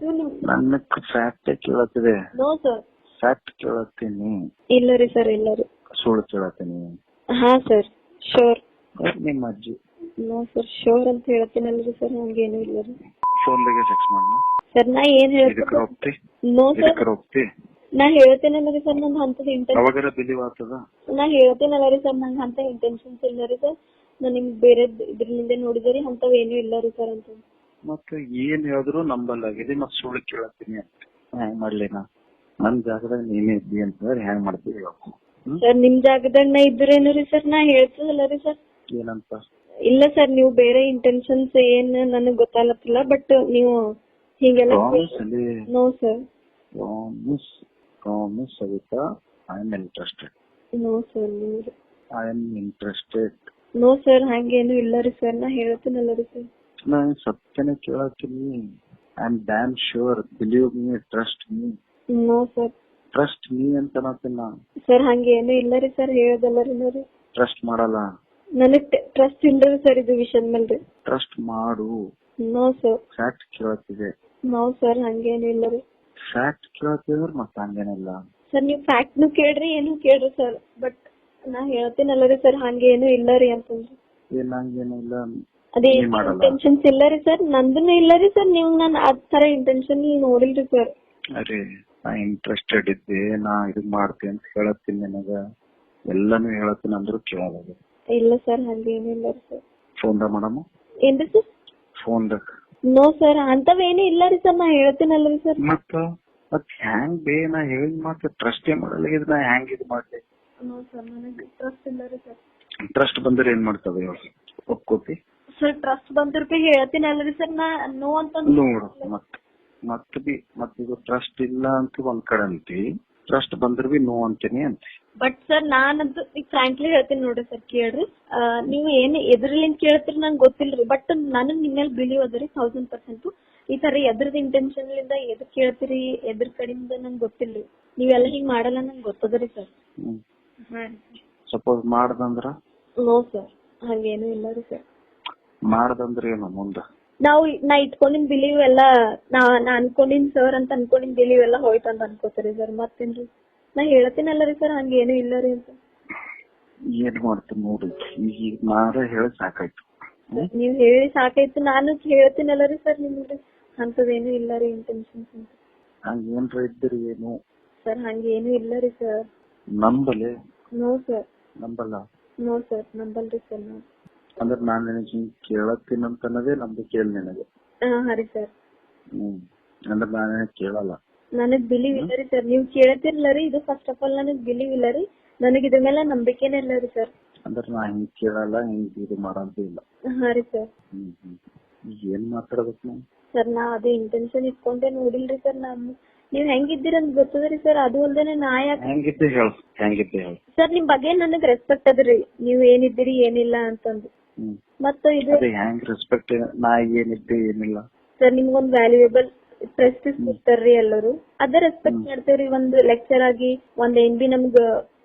A: ನೀವು ನಿಮ್
B: ನನ್ನ ಫ್ಯಾಕ್ಟ್ ಕೇಳತ್ತಿದೆ.
A: ನೋ ಸರ್
B: ಫ್ಯಾಕ್ಟ್ ಕೇಳತ್ತೀನಿ.
A: ಇಲ್ಲ ರೀ ಸರ್ ಇಲ್ಲ ರೀ.
B: ಸುಳ್ಳು ಕೇಳತ್ತೀನಿ.
A: ಹಾ ಸರ್ ಶೋರ್
B: ನಿಮ್ಮ ಅಜ್ಜಿ?
A: ನೋ ಸರ್ ಶೋರ್ ಅಂತ ಹೇಳ್ತೀನಲ್ರಿ ಸರ್ ಹಂಗೇನು ಇಲ್ಲ ರೀ.
B: ಫೋನ್ದಾಗೆ ಸೆಕ್ಸ್ ಮಾಡೋಣ
A: ಸರ್ ನಾ ಏನ್ ಹೇಳ್ತೀನಿ ನೋ ಸರ್
B: ಹೋಗ್ತಿ
A: ನಾ ಹೇಳ್ತೇನಲ್ಲ ರೀ ಸರ್ ನಂದು ಅಂತದ್
B: ಇಂಟೆನ್ಶನ್
A: ನಾ ಹೇಳ್ತೇನಲ್ಲ ರೀ ಸರ್ ನಂಗೆ ಅಂತ ಇಂಟೆನ್ಷನ್ಸ್ ಇಲ್ಲ ರೀ ಸರ್ ನಾ ನಿಮ್ಗ್ ಬೇರೆ ಇದ್ರಿಂದ ನೋಡಿದ್ರಿ ಅಂತವ್ ಏನೂ ಇಲ್ಲ ರೀ ಸರ್ ಅಂತ.
B: ಮತ್ತೆ ಏನ್ ಹೇಳಿದ್ರು ನಂಬಲ್ಲಾಗಿದೆ ಮತ್ತೆ ಸುಳ್ಳು ಕೇಳತ್ತೀನಿ ಅಂತ. ಹ್ಯಾಂಗ್ ಮಾಡ್ಲಿ ನಾ ನನ್ ಜಾಗದಾಗ ನೀನೇ ಇದ್ದಿ ಅಂತ ಹ್ಯಾಂಗ್ ಮಾಡ್ತೀವಿ
A: ಸರ್ ನಿಮ್ ಜಾಗದಾಗ ನಾ ಇದ್ರೇನು ರೀ ಸರ್? ನಾ ಹೇಳ್ತದಲ್ಲ ರೀ ಸರ್.
B: ಏನಂತ?
A: ಇಲ್ಲ ಸರ್ ನೀವು ಬೇರೆ ಇಂಟೆನ್ಷನ್ಸ್ ಏನ್ ನನಗ್ ಗೊತ್ತಾಗತ್ತಿಲ್ಲ ಬಟ್ ನೀವು ಹೀಗೆಲ್ಲ
B: ಪ್ರಾಮಿಸ್ ಅಲ್ಲಿ
A: no sir.
B: Promise promise Savita I am interested
A: no sir
B: I am interested
A: no sir ಹಂಗೇನು ಇಲ್ಲ ರೀ ಸರ್ ನಾ ಹೇಳ್ತೀನಲ್ಲ ರೀ ಸರ್
B: ನಾ ಸತ್ಯನೇ ಕೇಳತ್ತೀನಿ I am damn sure believe me trust me
A: no sir
B: trust me ಅಂತ ನಾ.
A: ಸರ್ ಹಂಗೇನು ಇಲ್ಲ ರೀ ಸರ್ ಹೇಳದಲ್ಲ ರೀ ನೋಡಿ.
B: ಟ್ರಸ್ಟ್ ಮಾಡಲ್ಲ.
A: ನನಗ್ ಟ್ರಸ್ಟ್ ಇಲ್ರಿ ಸರ್ ಇದು ವಿಷಯದ ಮೇಲೆ
B: ಟ್ರಸ್ಟ್ ಮಾಡು.
A: ನೋ ಸರ್
B: ಫ್ಯಾಕ್ಟ್ ಕೇಳತ್ತಿದೆ.
A: ನೋ ಸರ್ ಹಂಗೇನು ಇಲ್ಲ ರೀ.
B: ಫ್ಯಾಕ್ಟ್ ಕೇಳತ್ತಿದ್ರೆ ಮತ್ತೆ ಹಂಗೇನಿಲ್ಲ.
A: ಸರ್ ನೀವು ಫ್ಯಾಕ್ಟ್ ನು ಕೇಳ್ರಿ ಏನು ಕೇಳ್ರಿ ಸರ್ ಬಟ್ ನಾ ಹೇಳ್ತೀನಲ್ಲ ರೀ ಸರ್ ಹಂಗೇನು ಇಲ್ಲ ರೀ ಅಂತಂದ್ರೆ
B: ಇಲ್ಲ. ಹಂಗೇನಿಲ್ಲ
A: ಅದೇ
B: ನೀವ್ ಮಾಡಲ್ಲ.
A: ಇಂಟೆನ್ಷನ್ಸ್ ಇಲ್ಲ ರೀ ಸರ್ ನಂದನು ಇಲ್ಲ ರೀ ಸರ್ ನೀವು ನಾನು ಆ ತರ ಇಂಟೆನ್ಷನ್ ನೋಡಿಲ್ರಿ ಸರ್.
B: ಅರೆ ನಾ ಇಂಟ್ರೆಸ್ಟೆಡ್ ಇದ್ದೆ ನಾ ಇದು ಮಾಡ್ತೀನಿ ಅಂತ ಹೇಳತ್ತೀನಿ ನಿನಗ. ಎಲ್ಲಾನು ಹೇಳತ್ತೀನಿ ಅಂದ್ರು ಕೇಳಲ್ಲ
A: ಇಲ್ಲ ಸರ್ ಹಂಗೇನಿಲ್ಲ ರೀ ಸರ್.
B: ದ ಮೇಡಮ್
A: ಏನ್ರಿ ಸರ್?
B: ಫೋನ್ ದ.
A: ನೋ ಸರ್ ಅಂತವೇನು ಇಲ್ಲ ರೀ ಸರ್ ನಾ ಹೇಳ್ತೀನಲ್ಲ ರೀ ಸರ್.
B: ಮತ್ತ ಮತ್ ಹ್ಯಾಂಗ್ ಬೇ ನಾ ಹೇಳಿದ್ ಮಾತ್ರ ಟ್ರಸ್ಟೇ ಮಾಡಲ್ಲ ಇದ್ ನಾ ಹ್ಯಾಂಗ್ ಇದು ಮಾಡ್ಲಿ?
A: ನೋ ಸರ್ ನನಗೆ ಟ್ರಸ್ಟ್ ಇಲ್ಲ ರೀ ಸರ್
B: ಟ್ರಸ್ಟ್ ಬಂದ್ರೆ ಏನ್ ಮಾಡ್ತವೆ ಹೇಳು ಒಪ್ಕೋತಿ?
A: ಸರ್ ಟ್ರಸ್ಟ್ ಬಂದ್ರ ಬಿ ಹೇಳ್ತೀನಲ್ಲ ಅಲ್ರಿ ಸರ್ ನಾ ನೋ ಅಂತ
B: ನೋಡು ಮತ್ ಮತ್ ಬಿ ಮತ್ ಇದು ಟ್ರಸ್ಟ್ ಇಲ್ಲ ಅಂತ ಒಂದ್ ಕಡೆ ಅಂತಿ ಟ್ರಸ್ಟ್ ಬಂದ್ರ ಬಿ ನೋ ಅಂತೀನಿ ಅಂತ.
A: ಬಟ್ ಸರ್ ನಾನಂತೂ ಈಗ ಫ್ರಾಂಕ್ಲಿ ಹೇಳ್ತೀನಿ ನೋಡ್ರಿ ಸರ್ ಕೇಳ್ರಿ. ಆ, ನೀವು ಏನ್ ಎದ್ರಲಿಂದ ಕೇಳ್ತೀರಿ ನಂಗೆ ಗೊತ್ತಿಲ್ರಿ ಬಟ್ ನನಗ್ ನಿಮ್ಮ ಮೇಲೆ ಬಿಲೀವ್ ಅದ ರೀ ತೌಸಂಡ್ ಪರ್ಸೆಂಟ್ ಈ ತರ ಎದ್ರದ್ ಇಂಟೆನ್ಷನ್ ಲಿಂದ ಎದ್ರ ಕೇಳ್ತೀರಿ ಎದ್ರ ಕಡೆಯಿಂದ ನಂಗೆ ಗೊತ್ತಿಲ್ರಿ. ನೀವೆಲ್ಲ ಹಿಂಗ್ ಮಾಡಲ್ಲ ನಂಗೆ ಗೊತ್ತದ ರೀ ಸರ್
B: ಹ್ಮ್. ಸಪೋಸ್ ಮಾಡ್ದಂದ್ರ?
A: ನೋ ಸರ್ ಹಂಗೇನು ಇಲ್ಲ ರೀ ಸರ್
B: ಮಾಡ್ದಂದ್ರ ಏನು ಮುಂದ?
A: ನಾವು ನಾ ಇಟ್ಕೊಂಡಿನ್ ಬಿಲೀವ್ ಎಲ್ಲ ನಾ ನಾ ಅನ್ಕೊಂಡಿನ್ ಸರ್ ಅಂತ ಅನ್ಕೊಂಡಿನ್ ಬಿಲೀವ್ ಎಲ್ಲ ಹೋಯ್ತು ಅಂತ ಅನ್ಕೋತೀರಿ ಸರ್ ಮತ್ತೇನ್ರಿ ನಾ ಹೇಳ್ತೀನಲ್ಲ ರೀ ಸರ್ ಹಂಗೇನು ಇಲ್ಲ ರೀ ಅಂತ.
B: ಏನ್ ಮಾಡ್ತೀನಿ ನೋಡಿ ಈಗ ಮಾರ ಹೇಳ ಸಾಕಾಯ್ತು.
A: ನೀವು ಹೇಳಿ ಸಾಕಾಯ್ತು ನಾನು ಹೇಳ್ತೀನಲ್ಲ ರೀ ಸರ್ ನಿಮ್ಗೆ. ಅಂತದೇನು ಇಲ್ಲ ರೀ ಇಂಟೆನ್ಷನ್ಸ್ ಅಂತ.
B: ಹಂಗೇನ್ರ ಇದ್ರಿ ಏನು?
A: ಸರ್ ಹಂಗೇನು ಇಲ್ಲ ರೀ ಸರ್
B: ನಂಬಲೆ?
A: ನೋ ಸರ್
B: ನಂಬಲ್ಲ?
A: ನೋ ಸರ್ ನಂಬಲ್ರಿ ಸರ್ ನಾವು
B: ಅಂದ್ರ ನಾನ್ ನಿನಗೆ ಹಿಂಗ್ ಕೇಳತ್ತೀನಿ ಅಂತ ಅನ್ನೋದೇ ನಂಬಿಕೆ ಇಲ್ಲ ನಿನಗೆ?
A: ಹಾ ರೀ ಸರ್
B: ಹ್ಮ್. ಅಂದ್ರ ನಾನ್ ನಿನಗ್ ಕೇಳಲ್ಲ?
A: ನನಗ್ ಬಿಲೀವ್ ಇಲ್ಲ ರೀ ಸರ್ ನೀವ್ ಕೇಳ್ತಿರ್ಲ ರೀ ಇದು ಫಸ್ಟ್ ಆಫ್ ಆಲ್ ನನಗ್ ಬಿಲೀವ್ ಇಲ್ಲ ರೀ. ನನಗ್ ಇದ್ರ ಮೇಲೆ ನಂಬಿಕೆನೇ ಇಲ್ಲ ರೀ ಸರ್
B: ಅಂದ್ರ ನಾ ಹಿಂಗ್ ಕೇಳಲ್ಲ ಹಿಂಗ್ ಇದು ಮಾಡಂತ ಇಲ್ಲ?
A: ಹಾ ರೀ ಸರ್
B: ಹ್ಮ್ ಏನ್ ಮಾತಾಡ್ಬೇಕು ನಾನು?
A: ಸರ್ ನಾ ಅದೇ ಇಂಟೆನ್ಷನ್ ಇಟ್ಕೊಂಡೆ ನೋಡಿಲ್ರಿ ಸರ್ ನಮ್ ನೀವ್ ಹೆಂಗಿದ್ದೀರಂತ ಗೊತ್ತದ್ರಿ ಸರ್ ಅದು ಅಲ್ದೇನೆ ನಾ ಯಾಕೆ
B: ಹೇಳು ಹೇಳು.
A: ಸರ್ ನಿಮ್ ಬಗ್ಗೆ ನನಗ್ ರೆಸ್ಪೆಕ್ಟ್ ಅದ್ರಿ. ನೀವ್ ಏನಿದ್ದೀರಿ ಏನಿಲ್ಲ ಅಂತಂದು.
B: ಹ್ಮ್.
A: ಮತ್ತ ಇದು
B: ಅದೇ ಹೆಂಗ್ ರೆಸ್ಪೆಕ್ಟ್ ನಾ ಏನಿದ್ದೆ ಏನಿಲ್ಲ.
A: ಸರ್ ನಿಮ್ಗೊಂದ್ ವ್ಯಾಲ್ಯೂಯೇಬಲ್ ಪ್ರೆಸ್ಟೀಸ್ ಕೊಡ್ತಾರ್ರಿ ಎಲ್ಲರೂ. ಅದೇ ರೆಸ್ಪೆಕ್ಟ್ ಮಾಡ್ತೇವ್ರಿ. ಒಂದ್ ಲೆಕ್ಚರ್ ಆಗಿ ಒಂದ್ ಏನ್ ಬಿ ನಮ್ಗ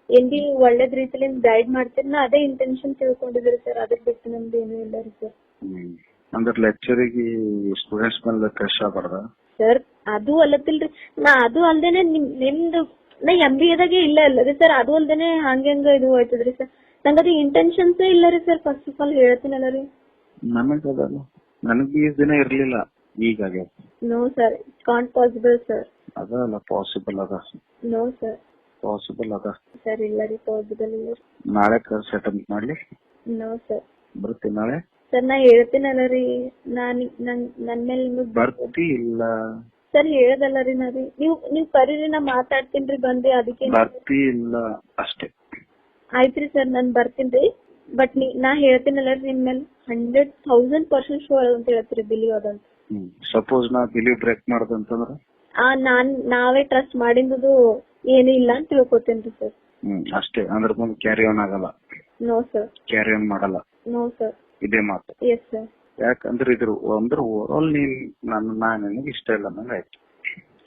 A: ಏನ್ ಬಿ ಒಳ್ಳೇದ್ ರೀತಿಲಿ ಗೈಡ್ ಮಾಡ್ತೀರಿ ನಾ ಅದೇ ಇಂಟೆನ್ಷನ್ ತಿಳ್ಕೊಂಡಿದ್ರಿ ಸರ್ ಅದ್ರ ಬಿಟ್ಟು ನಮ್ದು ಏನೂ ಇಲ್ಲ ರೀ ಸರ್
B: ಹ್ಮ್. ಲೆಕ್ಚರಿಗೆ ಸ್ಟೂಡೆಂಟ್ಸ್ ಮೇಲೆ ಕಷ್ಟ
A: ಸರ್ ಅದು ಅಲ್ಲತಿಲ್ರಿ. ನಾ ಅದು ಅಲ್ದೇನೆ ನಿಮ್ ನಿಮ್ದು ನಾ ಎಂ ಬಿ ಎದಾಗೆ ಇಲ್ಲ ಅಲ್ಲರಿ ಸರ್ ಅದು ಅಲ್ದೇನೆ ಹಂಗೆಂಗ ಹಂಗ ಇದು ಹೋಯ್ತದ್ರಿ ಸರ್ ನಂಗದು ಇಂಟೆನ್ಷನ್ಸ್ ಇಲ್ಲ ರೀ ಸರ್ ಫಸ್ಟ್ ಆಫ್ ಆಲ್ ಹೇಳ್ತೀನಲ್ಲ ರೀ
B: ನನಗ್ ಅದಲ್ಲ ನನಗ್ ಈ ದಿನ ಇರ್ಲಿಲ್ಲ. ಈಗ
A: no sir can't possible sir
B: ಅದಲ್ಲ ಪಾಸಿಬಲ್ ಅದ
A: ನೋ ಸರ್
B: ಪಾಸಿಬಲ್ ಅದ.
A: ಸರ್ ಇಲ್ಲ ರೀ ಪಾಸಿಬಲ್ ಇಲ್ಲ
B: ನಾಳೆ ಕರ್ಸ್ ಅಟೆಂಪ್ಟ್ ಮಾಡ್ಲಿ.
A: ನೋ ಸರ್
B: ಬರ್ತೀನಿ ನಾಳೆ.
A: ಸರ್ ನಾ ಹೇಳ್ತೀನಲ್ಲ ರೀ ನಾನು ನನ್ ನನ್ ಮೇಲೆ
B: ಬರ್ತಿ ಇಲ್ಲ.
A: ಸರ್ ಹೇಳದಲ್ಲ ರೀ ನಾ ರೀ ನೀವ್ ನೀವ್ ಕರೀರಿ ನಾ ಮಾತಾಡ್ತೀನ್ರಿ ಬಂದೆ ಅದಕ್ಕೆ.
B: ಇಲ್ಲ ಅಷ್ಟೇ.
A: ಆಯ್ತ್ರಿ ಸರ್ ನಾನ್ ಬರ್ತೀನ್ರಿ ಬಟ್ ನೀ ನಾ ಹೇಳ್ತೀನಲ್ಲ ರೀ ನಿಮ್ ಮೇಲೆ ಹಂಡ್ರೆಡ್ ಥೌಸಂಡ್ ಪರ್ಸೆಂಟ್ ಶೋರ್ ಅಂತ ಹೇಳ್ತೀರಿ ಬಿಲೀವ್ ಅದಂತ
B: ಸಪೋಸ್ ನಾ ಬಿಲೀವ್ ಬ್ರೇಕ್ ಮಾಡ್ದಂತಂದ್ರ
A: ಆ ನಾನ್ ನಾವೇ ಟ್ರಸ್ಟ್ ಮಾಡಿದ್ದು ಏನೂ ಇಲ್ಲ ಅಂತ ತಿಳ್ಕೊತೇನ್ರಿ ಸರ್.
B: ಹ್ಮ್ ಅಷ್ಟೇ. ಅಂದ್ರೆ ಮುಂದೆ ಕ್ಯಾರಿ ಆನ್ ಆಗಲ್ಲ.
A: ನೋ ಸರ್
B: ಕ್ಯಾರಿ ಆನ್ ಮಾಡಲ್ಲ.
A: ನೋ ಸರ್
B: ಇದೇ ಮಾತು.
A: ಎಸ್ ಸರ್
B: ಯಾಕಂದ್ರೆ ಇದ್ರ ಅಂದ್ರೆ ಓವರ್ ಆಲ್ ನೀನ್ ನನ್ನ ನಾ ನಿನಗೆ ಇಷ್ಟ ಇಲ್ಲ ನಂಗೆ ಆಯ್ತು.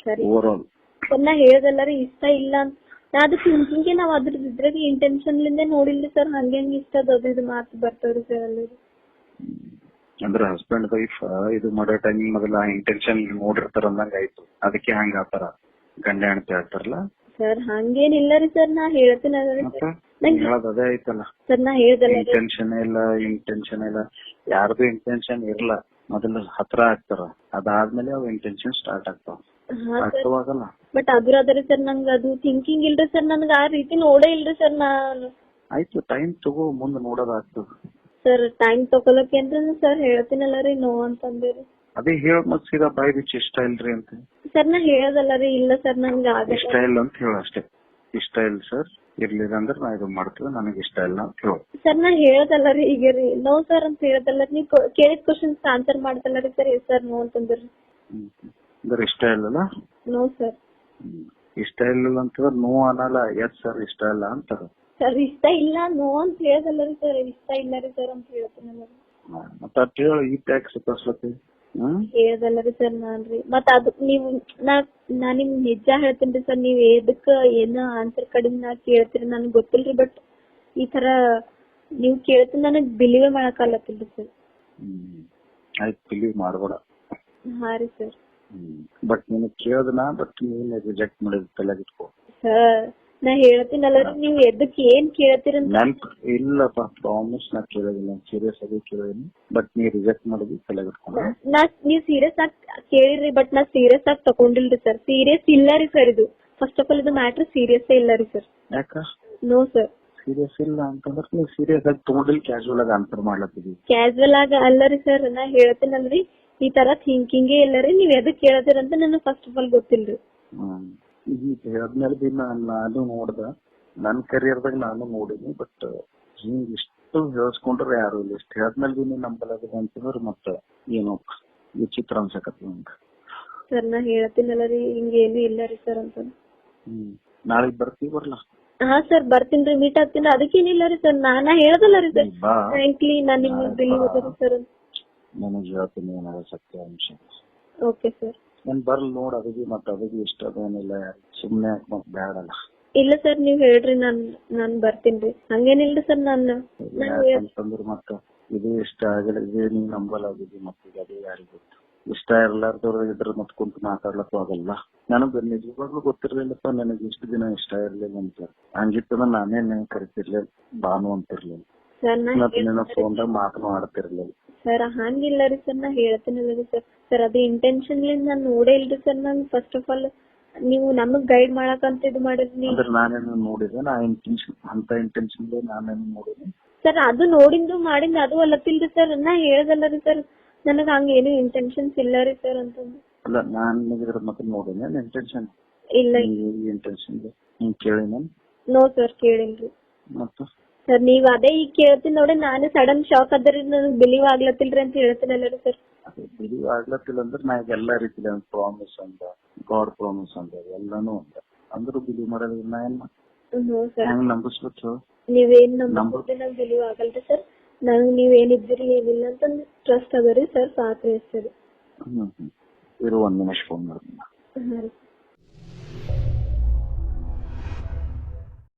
A: ಸರಿ.
B: ಓವರ್ ಆಲ್
A: ಎಲ್ಲ ನಾ ಹೇಳ್ದಲ್ಲ ರೀ ಇಷ್ಟ ಇಲ್ಲ ಅಂತ. ನಾ ಅದು ಥಿಂಕಿಂಗ್ ನಾವ್ ಅದ್ರ ಇದ್ರಾಗ ಇಂಟೆನ್ಷನ್ ಲಿಂದ ನೋಡಿಲ್ರಿ ಸರ್ ಹಂಗೆ ಹಂಗೆ ಇಷ್ಟ ಅದ ಇದು ಮಾತು ಬರ್ತಾವ್ರಿ ಸರ್ ಅಲ್ಲಿ.
B: ಅಂದ್ರೆ ಹಸ್ಬೆಂಡ್ ವೈಫ್ ಇದು ಮಾಡೋ ಟೈಮಿಂಗ್ ಮೊದಲ ಇಂಟೆನ್ಷನ್ ನೋಡಿರ್ತಾರ ಅಂದಂಗ ಆಯ್ತು. ಅದಕ್ಕೆ ಹಂಗ ಆತರ ಗಂಡ ಹೆಣ್ತಿ ಹೇಳ್ತಾರಲ್ಲ
A: ಸರ್ ಹಂಗೇನಿಲ್ಲ ರೀ ಸರ್ ನಾ ಹೇಳ್ತೀನಿ
B: ಹೇಳೋದ್ ಅದೇ ಆಯ್ತಲ್ಲ
A: ಸರ್ ನಾ ಹೇಳ್ದಲ್ಲ
B: ಇಂಟೆನ್ಷನ್ ಇಲ್ಲ ಇಂಟೆನ್ಷನ್ ಇಲ್ಲ. ಯಾರ್ದು ಇಂಟೆನ್ಷನ್ ಇರಲ್ಲ. ಮೊದಲು ಹತ್ರ ಆಗ್ತಾರ. ಅದಾದ್ಮೇಲೆ ಅವು ಇಂಟೆನ್ಷನ್ ಸ್ಟಾರ್ಟ್ ಆಗ್ತಾವ. ಅರ್ಥವಾಗಲ್ಲ
A: ಬಟ್ ಅದ್ರ ಸರ್ ನಂಗ ಅದು ಥಿಂಕಿಂಗ್ ಇಲ್ರಿ ಸರ್ ನನ್ಗ ಆ ರೀತಿ ನೋಡೇ ಇಲ್ರಿ ಸರ್ ನಾನು
B: ಆಯ್ತು ಟೈಮ್ ತಗೋ ಮುಂದ್ ನೋಡೋದಾಗ್ತದ
A: ಸರ್ ಟೈಮ್ ತಗೊಳಕೇನ್ರಿ ಸರ್ ಹೇಳ್ತೀನಲ್ಲ ರೀ ನೋ ಅಂತಂದಿರಿ.
B: ಅದೇ ಹೇಳ ಮತ್ ಸೀದಾ ಬಾಯ್ ಬಿಚ್ಚಿ ಇಷ್ಟ ಇಲ್ರಿ ಅಂತ.
A: ಸರ್ ನಾ ಹೇಳದಲ್ಲ ರೀ ಇಲ್ಲ ಸರ್ ನನ್ಗೆ
B: ಇಷ್ಟ ಇಲ್ಲ ಅಂತ ಹೇಳ ಅಷ್ಟೇ. ಇಷ್ಟ ಇಲ್ಲ ಸರ್. ಇರ್ಲಿಲ್ಲ ಅಂದ್ರೆ ನಾ ಇದು ಮಾಡ್ತೀವಿ. ನನಗೆ ಇಷ್ಟ ಇಲ್ಲ ಅಂತ ಹೇಳು
A: ಸರ್ ನಾ ಹೇಳದಲ್ಲ ರೀ ಈಗ ರೀ ನೋ ಸರ್ ಅಂತ ಹೇಳದಲ್ಲ ರೀ ಕೊ- ಕೇಳಿದ ಕ್ವಶನ್ಸ್ ಆನ್ಸರ್ ಮಾಡ್ತಲ್ಲ ರೀ ಸರ್ ಎಸ್ ಸರ್ ನೋ ಅಂತಂದ್ರಿ.
B: ಅಂದ್ರೆ ಇಷ್ಟ ಇಲ್ಲಲ್ಲ?
A: ನೋ ಸರ್
B: ಇಷ್ಟ ಇಲ್ಲ ಅಂತಂದ್ರೆ ನೋ ಅನ್ನಲ್ಲ. ಎಸ್ ಸರ್ ಇಷ್ಟ ಇಲ್ಲ ಅಂತಾರ.
A: ಸರ್ ಇಷ್ಟ ಇಲ್ಲ ನೋ ಅಂತ ಹೇಳದಲ್ಲ ರೀ ಸರ್ ಇಷ್ಟ ಇಲ್ಲ ರೀ ಸರ್ ಅಂತ ಹೇಳ್ತೀನಿ
B: ಮತ್ತೆ ಹೇಳು ಈ ಟ್ಯಾಕ್ಸ್ ಕಳ್ಸ್ಲತ್ತಿ? ಹ್ಮ್
A: ಹೇಳ್ದಲ್ಲ ರೀ ಸರ್ ನಾನ್ರಿ? ಮತ್ ಅದು ನೀವು ನಾ ನಾ ನಿಮ್ ನಿಜ ಹೇಳ್ತೀನಿ ಸರ್ ನೀವ್ ಎದಕ್ಕ ಏನ ಆನ್ಸರ್ ಕಡಿಮೆ ನಾ ಕೇಳ್ತೀರಿ ನನ್ಗ್ ಗೊತ್ತಿಲ್ರಿ ಬಟ್ ಈ ತರ ನೀವ್ ಕೇಳ್ತೀನಿ ನನಗ್ ಬಿಲೀವ್ ಮಾಡಕಾಲತ್ತಿಲ್ರಿ ಸರ್.
B: ಹ್ಮ್ ಆಯ್ತು ಬಿಲೀವ್ ಮಾಡ್ಬೇಡ.
A: ಹಾ ರೀ ಸರ್.
B: ಬಟ್ ನಿನ್ ಕೇಳ್ದನ ಬಟ್ ನೀನ್ ರಿಜೆಕ್ಟ್ ಮಾಡಿದ ತಲೆಗಿಟ್ಕೋ
A: ಸರ್. ನಾ ಹೇಳ್ತೀನಲ್ಲ ನೀವ್ ಎದಕ್ ಏನ್ ಕೇಳ್ತೀರಂತ
B: ನನ್ ಇಲ್ಲಪ್ಪ ಪ್ರಾಮಿಸ್ ನಾ ಕೇಳೋದಿಲ್ಲ ಸೀರಿಯಸ್ ಆಗಿ ಕೇಳೋದಿಲ್ಲ ಬಟ್ ನೀ ರಿಜೆಕ್ಟ್ ಮಾಡಿದ್ವಿ ತಲೆ
A: ನಾ ನೀವ್ ಸೀರಿಯಸ್ ಆಗಿ ಕೇಳಿರಿ ಬಟ್ ನಾ ಸೀರಿಯಸ್ ಆಗಿ ತಗೊಂಡಿಲ್ರಿ ಸರ್ ಸೀರಿಯಸ್ ಇಲ್ಲ ರೀ ಸರ್ ಇದು. ಫಸ್ಟ್ ಆಫ್ ಆಲ್ ಇದು ಮ್ಯಾಟ್ರ್ ಸೀರಿಯಸ್ ಇಲ್ಲ ರೀ ಸರ್
B: ಯಾಕ?
A: ನೋ ಸರ್
B: ಸೀರಿಯಸ್ ಇಲ್ಲ ಅಂತಂದ್ರೆ ನೀವು ಸೀರಿಯಸ್ ಆಗಿ ತಗೊಂಡಿಲ್ಲ ಕ್ಯಾಶುವಲ್ ಆಗಿ ಆನ್ಸರ್ ಮಾಡ್ಲತ್ತಿದ್ವಿ.
A: ಕ್ಯಾಶುವಲ್ ಆಗಿ ಅಲ್ಲ ರೀ ಸರ್ ನಾ ಹೇಳ್ತೀನಲ್ರಿ ಈ ತರ ಥಿಂಕಿಂಗೇ ಇಲ್ಲ ರೀ ನೀವ್ ಎದಕ್ ಅಂತ ನನಗ್ ಫಸ್ಟ್ ಆಫ್ ಆಲ್ ಗೊತ್ತಿಲ್ರಿ.
B: ಹ್ಮ್. ಈಗ ಹೇಳಿದ್ಮೇಲೆ ಬಿ ನಾನ್ ನಾನು ನೋಡ್ದ ನನ್ನ ಕರಿಯರ್ ದಾಗ ನಾನು ನೋಡಿನಿ ಬಟ್ ಹಿಂಗ್ ಇಷ್ಟು ಹೇಳ್ಸ್ಕೊಂಡ್ರೆ ಯಾರು ಇಲ್ಲ. ಇಷ್ಟು ಹೇಳಿದ್ಮೇಲೆ ಬಿ ನೀನ್ ನಂಬಲಾಗಿದೆ ಅಂತಂದ್ರೆ ಮತ್ತ ಏನೋ ವಿಚಿತ್ರ ಅನ್ಸಕತ್ತಿ ನಂಗ.
A: ಸರ್ ನಾ ಹೇಳ್ತೀನಲ್ಲ ರೀ ಹಿಂಗ ಏನು ಇಲ್ಲ ರೀ ಸರ್ ಅಂತ.
B: ಹ್ಮ್. ನಾಳೆಗ್ ಬರ್ತೀವಿ ಬರ್ಲಾ?
A: ಹಾ ಸರ್ ಬರ್ತೀನಿ ಮೀಟ್ ಆಗ್ತೀನಿ. ಅದಕ್ಕೇನಿಲ್ಲ ರೀ ಸರ್ ನಾನ ಹೇಳ್ದಲ್ಲ ರೀ ಸರ್.
B: ಬಾ.
A: ಫ್ರಾಂಕ್ಲಿ ನಾನು ನಿಮ್ಗೆ ಅದ ಸರ್
B: ನನಗೆ ಹೇಳ್ತೀನಿ ಏನಾರ ಸತ್ಯಾಂಶ
A: ಓಕೆ ಸರ್
B: ಏನ್ ಬರ್ಲ್ ನೋಡ್ ಅದಕ್ಕೆ ಮತ್ತ ಅದಕ್ಕೆ ಇಷ್ಟ ಅದೇನಿಲ್ಲ ಸುಮ್ನೆ ಯಾಕ್ ಮತ್ ಬ್ಯಾಡಲ್ಲ.
A: ಇಲ್ಲ ಸರ್ ನೀವ್ ಹೇಳ್ರಿ ನಾನ್ ನಾನ್ ಬರ್ತೀನಿ ಹಂಗೇನಿಲ್ರಿ ಸರ್ ನಾನು ನಾನು
B: ಯಾಕಂತಂದ್ರ ಮತ್ತ ಇದು ಇಷ್ಟ ಆಗಿಲ್ಲ ಇದೇ ನೀವ್ ನಂಬಲಾಗಿದಿ ಮತ್ತ ಈಗ ಅದೇ ಯಾರಿಗ್ ಗೊತ್ತು. ಇಷ್ಟ ಇರ್ಲಾರ್ದವ್ರ ಇದ್ರ ಮತ್ ಕುಂತ ಮಾತಾಡ್ಲಕ್ಕೂ ಆಗಲ್ಲ. ನನಗ್ ನಿಜವಾಗ್ಲೂ ಗೊತ್ತಿರ್ಲಿಲ್ಲಪ್ಪ ನನಗೆ ಇಷ್ಟು ದಿನ ಇಷ್ಟ ಇರ್ಲಿಲ್ಲ ಅಂತ. ಹಂಗಿತ್ತಂದ್ರ ನಾನೇ ನಿನ್ ಕರಿತಿರ್ಲಿಲ್ಲ ಬಾನು ಅಂತಿರ್ಲಿಲ್ಲ. ಮತ್ ನಿನ್ನ ಫೋನ್ದಾಗ ಮಾತನಾಡ್ತಿರ್ಲಿಲ್ಲ
A: ಸರ್ ಹಂಗಿಲ್ಲ ರೀ ಸರ್ ನಾ ಹೇಳ್ತೀನಲ್ಲ ರೀ ಸರ್. ಸರ್ ಅದು ಇಂಟೆನ್ಷನ್ ನಾನು ನೋಡೇ ಇಲ್ರಿ ಸರ್ ನಾನು ಫಸ್ಟ್ ಆಫ್ ಆಲ್ ನೀವು ನಮಗ್ ಗೈಡ್ ಮಾಡಕಂತ ಇದು ಮಾಡಿದ್ರಿ.
B: ಅಂದ್ರೆ ನಾನೇನು ನೋಡಿದೆ ನಾ ಇಂಟೆನ್ಷನ್ ಅಂತ ಇಂಟೆನ್ಷನ್ ನಾನೇನು ನೋಡಿನಿ
A: ಸರ್ ಅದು ನೋಡಿಂದು ಮಾಡಿಂದ ಅದು ಅಲ್ಲತ್ತಿಲ್ರಿ ಸರ್ ನಾ ಹೇಳ್ದಲ್ಲ ರೀ ಸರ್. ನನಗೆ ಹಂಗ ಏನು ಇಂಟೆನ್ಷನ್ಸ್ ಇಲ್ಲ ರೀ ಸರ್ ಅಂತಂದು.
B: ಅಲ್ಲ ನಾನ್ ನಿಗಿದ್ರ ಮತ್ತೆ ನೋಡಿನಿ ಇಂಟೆನ್ಷನ್
A: ಇಲ್ಲ
B: ಇಂಟೆನ್ಷನ್ ಕೇಳಿ ನಾನು.
A: ನೋ ಸರ್ ಕೇಳಿಲ್ರಿ.
B: ಮತ್ತ?
A: ಸರ್ ನೀವ್ ಅದೇ ಈಗ ಕೇಳ್ತೀನಿ ನೋಡಿ ನಾನು ಸಡನ್ ಶಾಕ್ ಅದ್ರಿ ನನಗ್ ಬಿಲೀವ್ ಆಗ್ಲತ್ತಿಲ್ರಿ ಅಂತ ಹೇಳ್ತೀನಲ್ಲ ರೀ ಸರ್
B: ಬಿಲೀವ್ ಆಗ್ಲತ್ತಿಲ್ಲ ಅಂದ್ರೆ ನಾ ಈಗ ಎಲ್ಲಾ ಒಂದು ಪ್ರಾಮಿಸ್ ಅಂದ ಗಾಡ್ ಪ್ರಾಮಿಸ್ ಅಂದ ಎಲ್ಲಾನು ಅಂದ. ಅಂದ್ರು ಬಿಲಿ ಮಾಡೋದಿಲ್ಲ ನಾ ಏನ್
A: ಹ್ಞೂ ಸರ್
B: ಹೆಂಗ್ ನಂಬಿಸ್ಬೇಕು
A: ನೀವೇನ್ ನಂಬಿದ್ರೆ ನಂಗೆ ಬಿಲೀವ್ ಆಗಲ್ರಿ ಸರ್ ನಂಗ್ ನೀವ್ ಏನಿದ್ರಿ ಏನಿಲ್ಲ ಅಂತ ಟ್ರಸ್ಟ್ ಅದ ರೀ ಸರ್ ಸಾಕ್ರಿ ಸರ್
B: ಹ್ಮ್ ಹ್ಮ್. ಇರು ಒಂದ್ ನಿಮಿಷ ಫೋನ್ ಮಾಡ್ತೀನಿ
A: ಹಾಂ ರೀ